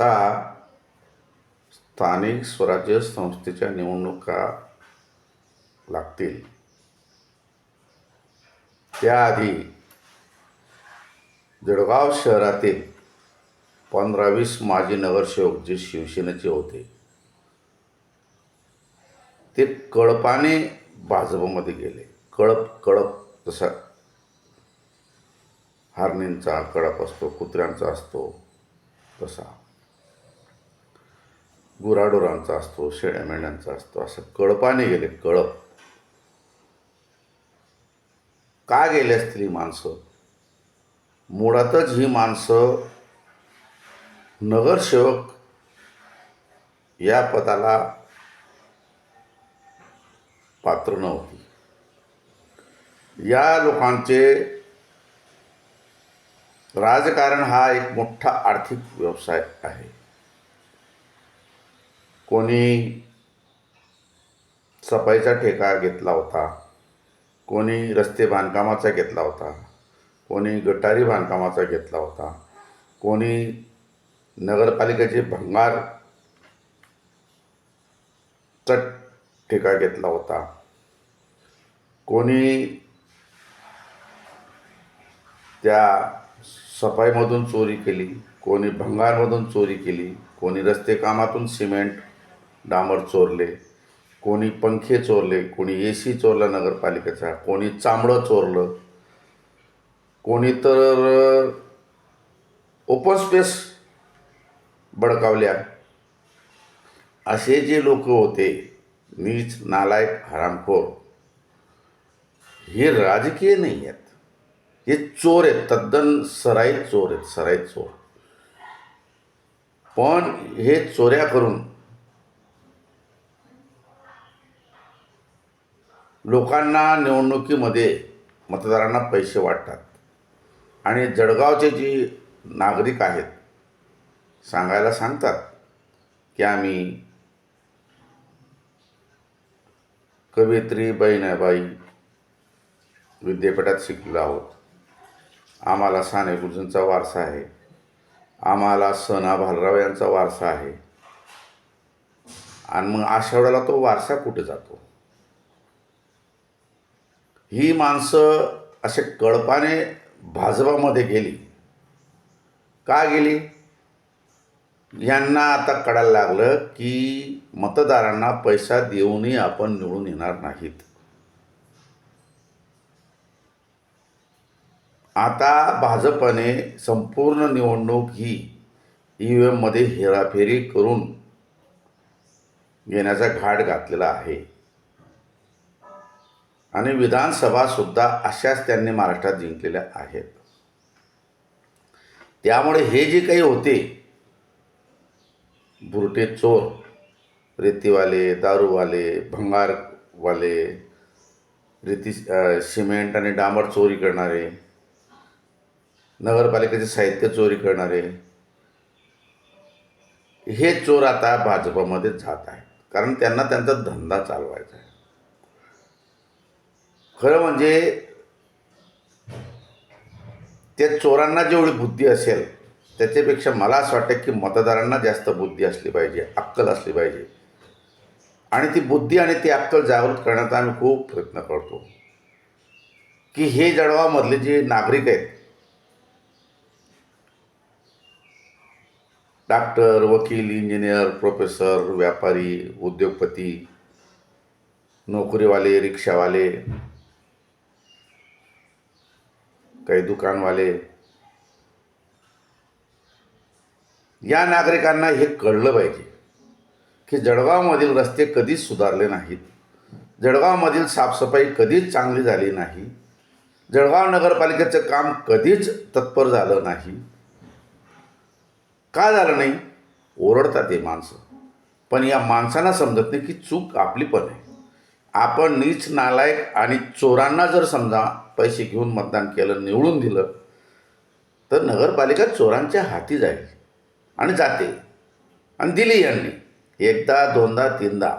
आता स्थानिक स्वराज्य संस्थेच्या निवडणुका लागतील. त्याआधी जळगाव शहरातील पंधरा वीस माजी नगरसेवक जे शिवसेनेचे होते ते कळपाने भाजपमध्ये गेले. कळप कळप जसा हारणींचा कळप असतो कुत्र्यांचा असतो तसा. गुराढोरांचा असतो शेळ्या मेंढ्यांचा असतो असं कळपाने गेले कळप. का गेले असतील ही माणसं? मुळातच ही माणसं नगरसेवक या पदाला पात्र नव्हती. या लोकांचे राजकारण हा एक मोठा आर्थिक व्यवसाय आहे. कोणी सफाईचा ठेका घेतला होता कोणी रस्ते बांधकामाचा घेतला होता कोणी गटारी बांधकामाचा घेतला होता कोणी नगरपालिकेचे भंगार चट ठेका घेतला होता कोणी त्या सफाईमधून चोरी केली कोणी भंगारमधून चोरी केली कोणी रस्ते कामातून सिमेंट डांबर चोरले कोणी पंखे चोरले कोणी ए सी चोरला नगरपालिकेचा कोणी चांबडं चोरलं कोणी तर ओपन स्पेस बडकावल्या असे जे लोक होते नीच नालायक हरामखोर हे राजकीय नाही आहेत. हे चोर आहेत तद्दन सराईत चोर आहेत सराईत चोर. पण हे चोऱ्या करून लोकांना निवडणुकीमध्ये मतदारांना पैसे वाटतात. आणि जळगावचे जी नागरिक आहेत सांगायला सांगतात की आम्ही कवयित्री बहिणाबाई विद्यापीठात शिकलो आहोत. आम्हाला साने गुरुजींचा वारसा आहे. आम्हाला सना भालराव यांचा वारसा आहे. आणि मग अशा वेळेला तो वारसा कुठे जातो? ही माणसं असे कळपाने भाजपामध्ये गेली. का गेली? यांना आता कळायला लागलं की मतदारांना पैसा देऊनही आपण निवडून येणार नाहीत. आता भाजपने संपूर्ण निवडणूक ही ई व्ही एममध्ये हेराफेरी करून घेण्याचा घाट घातलेला आहे. आणि विधानसभासुद्धा अशाच त्यांनी महाराष्ट्रात जिंकलेल्या आहेत. त्यामुळे हे जे काही होते बुरटे चोर रेतीवाले दारूवाले भंगारवाले रेती सिमेंट आणि डांबर चोरी करणारे नगरपालिकेचे साहित्य चोरी करणारे हे चोर आता भाजपमध्ये जात आहेत. कारण त्यांना त्यांचा धंदा चालवायचा आहे. खरं म्हणजे त्या चोरांना जेवढी बुद्धी असेल त्याच्यापेक्षा मला असं वाटतं की मतदारांना जास्त बुद्धी असली पाहिजे अक्कल असली पाहिजे. आणि ती बुद्धी आणि ती अक्कल जागृत करण्याचा आम्ही खूप प्रयत्न करतो. की हे जळगावमधले जे नागरिक आहेत डॉक्टर वकील इंजिनियर प्रोफेसर व्यापारी उद्योगपती नोकरीवाले रिक्षावाले काही दुकानवाले. या नागरिकांना हे कळलं पाहिजे की जळगावमधील रस्ते कधीच सुधारले नाहीत. जळगावमधील साफसफाई कधीच चांगली झाली नाही. जळगाव नगरपालिकेचं काम कधीच तत्पर झालं नाही. का झालं नाही? ओरडतात हे माणसं. पण या माणसांना समजत नाही की चूक आपली पण आहे. आपण नीच नालायक आणि चोरांना जर समजा पैसे घेऊन मतदान केलं निवडून दिलं तर नगरपालिका चोरांच्या हाती जाईल आणि जाते. आणि दिली यांनी. एकदा दोनदा तीनदा.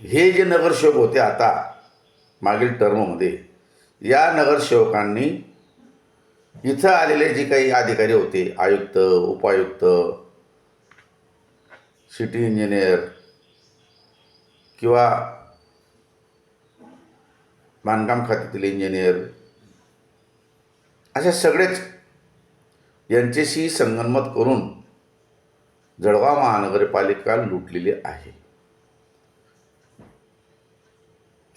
हे जे नगरसेवक होते आता मागील टर्ममध्ये या नगरसेवकांनी इथं आलेले जे काही अधिकारी होते आयुक्त उपायुक्त सिटी इंजिनियर किंवा बांधकाम खात्यातील इंजिनियर अशा सगळेच यांच्याशी संगनमत करून जळगाव महानगरपालिका लुटलेली आहे.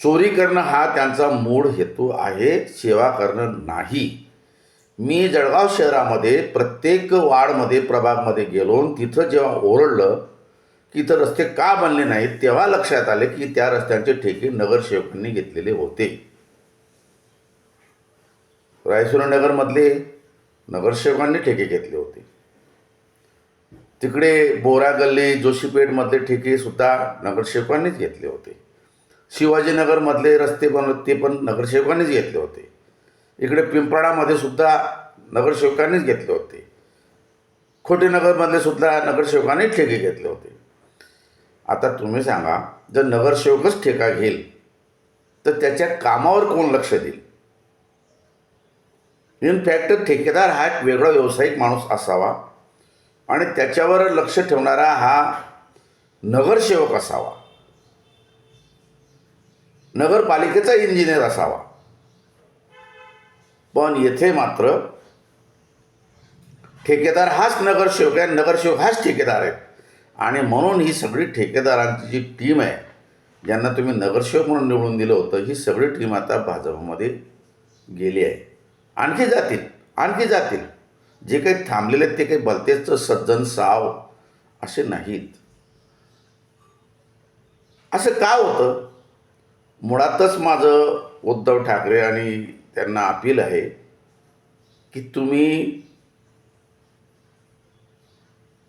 चोरी करणं हा त्यांचा मूळ हेतू आहे सेवा करणं नाही. मी जळगाव शहरामध्ये प्रत्येक वार्डमध्ये प्रभागमध्ये गेलो तिथं जेव्हा ओरडलं की इथं रस्ते का बनले नाहीत तेव्हा लक्षात आले की त्या रस्त्यांचे ठेके नगरसेवकांनी घेतलेले होते. रायसुरनगरमधले नगरसेवकांनी ठेके घेतले होते. तिकडे बोरा गल्ली जोशीपेठमधले ठेके सुद्धा नगरसेवकांनीच घेतले होते. शिवाजीनगरमधले रस्ते पण ते पण नगरसेवकांनीच घेतले होते. इकडे पिंपळामध्ये सुद्धा नगरसेवकांनीच घेतले होते. खोटेनगरमधले सुद्धा नगरसेवकांनीच ठेके घेतले होते. आता तुम्ही सांगा जर नगरसेवकच ठेका घेईल तर त्याच्या कामावर कोण लक्ष देईल? इनफॅक्ट ठेकेदार हा एक वेगळा व्यावसायिक माणूस असावा आणि त्याच्यावर लक्ष ठेवणारा हा नगरसेवक असावा. नगरपालिकेचा इंजिनियर असावा. पण येथे मात्र ठेकेदार हाच नगरसेवक आहे नगरसेवक हाच ठेकेदार आहे. आणि म्हणून ही सगळी ठेकेदारांची जी टीम आहे ज्यांना तुम्ही नगरसेवक म्हणून निवडून दिलं होतं ही सगळी टीम आता भाजपमध्ये गेली आहे. आणखी जातील आणखी जातील. जे काही थांबलेले आहेत ते काही भलतेच सज्जन साव असे नाहीत. असं का होतं? मुळातच माझं उद्धव ठाकरे आणि त्यांना अपील आहे की तुम्ही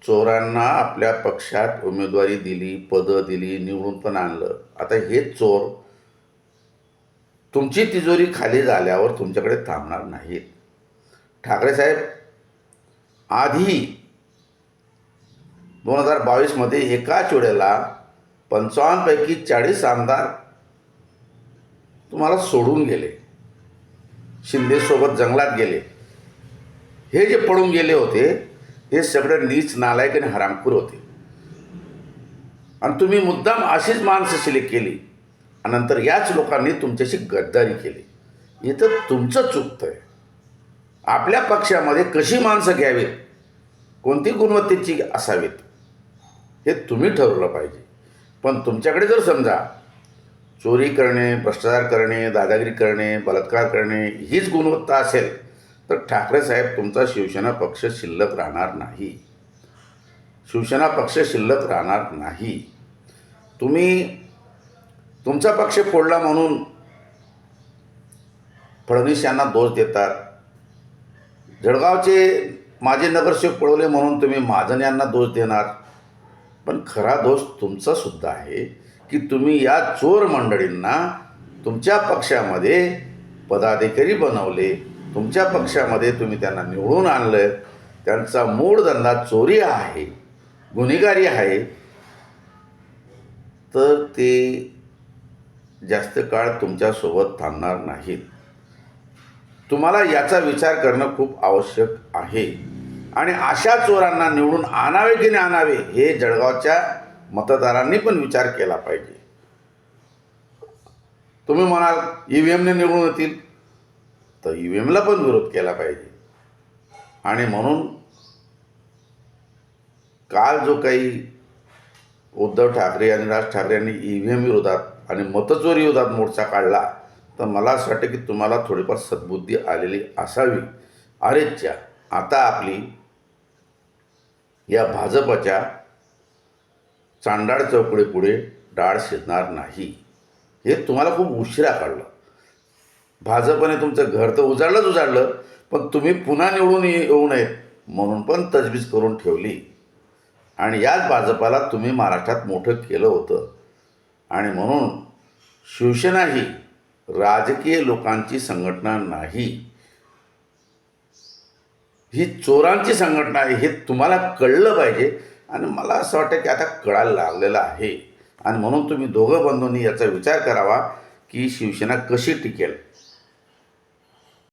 चोरांना आपल्या पक्षात उमेदवारी दिली पदं दिली निवडून पण आणलं. आता हे चोर तुमची तिजोरी खाली झाल्यावर तुमच्याकडे थांबणार नाहीत. ठाकरे साहेब आधी दोन हजार बावीसमध्ये एकाच वेळेला पंचावन्नपैकी चाळीस आमदार तुम्हाला सोडून गेले. शिंदेसोबत जंगलात गेले. हे जे पळून गेले होते हे सगळं नीच नालायक आणि हरामखोर होते. आणि तुम्ही मुद्दाम अशीच माणसं सिलेक्ट केली आणि नंतर याच लोकांनी तुमच्याशी गद्दारी केली. इथं तुमचं चुकतं आहे आपल्या पक्षामध्ये कशी माणसं घ्यावीत? कोणती गुणवत्तेची असावीत? हे तुम्ही ठरवलं पाहिजे. पण तुमच्याकडे जर समजा चोरी करणे भ्रष्टाचार करणे दादागिरी करणे बलात्कार करणे हीच गुणवत्ता असेल तर ठाकरे साहेब तुमचा शिवसेना पक्ष शिल्लक राहणार नाही. शिवसेना पक्ष शिल्लक राहणार नाही. तुम्ही तुमचा पक्ष फोडला म्हणून फडणवीस यांना दोष देतात. जळगावचे माझे नगरसेवक पळवले म्हणून तुम्ही महाजन यांना दोष देणार. पण खरा दोष तुमचासुद्धा आहे की तुम्ही या चोर मंडळींना तुमच्या पक्षामध्ये पदाधिकारी बनवले. तुमच्या पक्षामध्ये तुम्ही त्यांना निवडून आणलं त्यांचा मूळ धंदा चोरी आहे गुन्हेगारी आहे. तर ते जास्त काळ तुमच्यासोबत थांबणार नाहीत. तुम्हाला याचा विचार करणं खूप आवश्यक आहे. आणि अशा चोरांना निवडून आणावे की नाही आणावे हे जळगावच्या मतदारांनी पण विचार केला पाहिजे. तुम्ही म्हणाल ई व्ही एमने निवडून येतील. तर ई व्ही एमला पण विरोध केला पाहिजे. आणि म्हणून काल जो काही उद्धव ठाकरे आणि राज ठाकरे यांनी ई व्ही एम विरोधात आणि मतचोरी विरोधात मोर्चा काढला तर मला असं वाटतं की तुम्हाला थोडीफार सद्बुद्धी आलेली असावी. अरेच्या आता आपली या भाजपच्या चांडाळ चौकडे पुढे डाळ शिरणार नाही. हे तुम्हाला खूप उशिरा काढलं भाजपने तुमचं घर तर उजाडलंच उजाडलं पण तुम्ही पुन्हा निवडून येऊ नयेत म्हणून पण तजवीज करून ठेवली. आणि याच भाजपाला तुम्ही महाराष्ट्रात मोठं केलं होतं. आणि म्हणून शिवसेना ही राजकीय लोकांची संघटना नाही. ही चोरांची संघटना आहे हे तुम्हाला कळलं पाहिजे. आणि मला असं वाटतं की आता कळायला लागलेलं आहे. आणि म्हणून तुम्ही दोघं बंधूंनी याचा विचार करावा की शिवसेना कशी टिकेल.